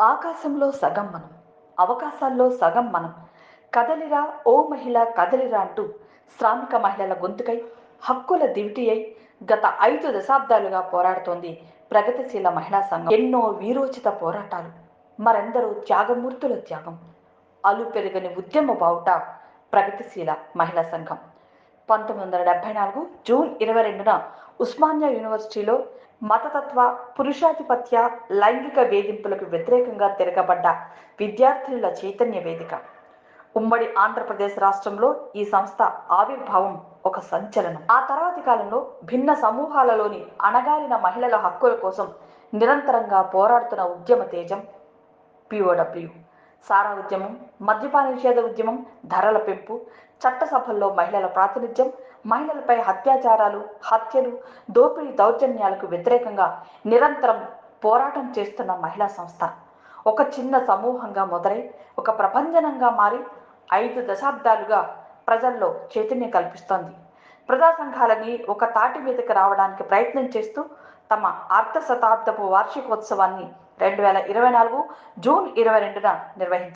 ఆకాశంలో సగం మనం అవకాశాల్లో సగం మనం. కదలిరా ఓ మహిళ కదలిరా అంటూ శ్రామిక మహిళల గొంతుకై హక్కుల దివిటి అయి గత ఐదు దశాబ్దాలుగా పోరాడుతోంది ప్రగతిశీల మహిళా సంఘం. ఎన్నో వీరోచిత పోరాటాలు మరెందరో త్యాగమూర్తుల త్యాగం. అలు పెరగని ఉద్యమ బావుట ప్రగతిశీల మహిళా సంఘం. పంతొమ్మిది వందల డెబ్బై నాలుగు జూన్ ఇరవై రెండున ఉస్మానియా యూనివర్సిటీలో మతతత్వ పురుషాధిపత్య లైంగిక వేధింపులకు వ్యతిరేకంగా తిరగబడ్డ విద్యార్థినుల చైతన్య వేదిక. ఉమ్మడి ఆంధ్రప్రదేశ్ రాష్ట్రంలో ఈ సంస్థ ఆవిర్భావం ఒక సంచలనం. ఆ తర్వాతి కాలంలో భిన్న సమూహాలలోని అణగారిన మహిళల హక్కుల కోసం నిరంతరంగా పోరాడుతున్న ఉద్యమ తేజం పిఓడబ్ల్యూ సారా ఉద్యమం మద్యపాన నిషేధ ఉద్యమం ధరల పెంపు చట్టసభల్లో మహిళల ప్రాతినిధ్యం మహిళలపై అత్యాచారాలు హత్యలు దోపిడీ దౌర్జన్యాలకు వ్యతిరేకంగా నిరంతరం పోరాటం చేస్తున్న మహిళా సంస్థ. ఒక చిన్న సమూహంగా మొదలై ఒక ప్రపంచనంగా మారి ఐదు దశాబ్దాలుగా ప్రజల్లో చైతన్యం కల్పిస్తోంది. ప్రజా సంఘాలని ఒక తాటి మీదకి రావడానికి ప్రయత్నం చేస్తూ తమ అర్ధ శతాబ్దపు వార్షికోత్సవాన్ని రెండు వేల ఇరవై నాలుగు జూన్ ఇరవై రెండున నిర్వహించారు.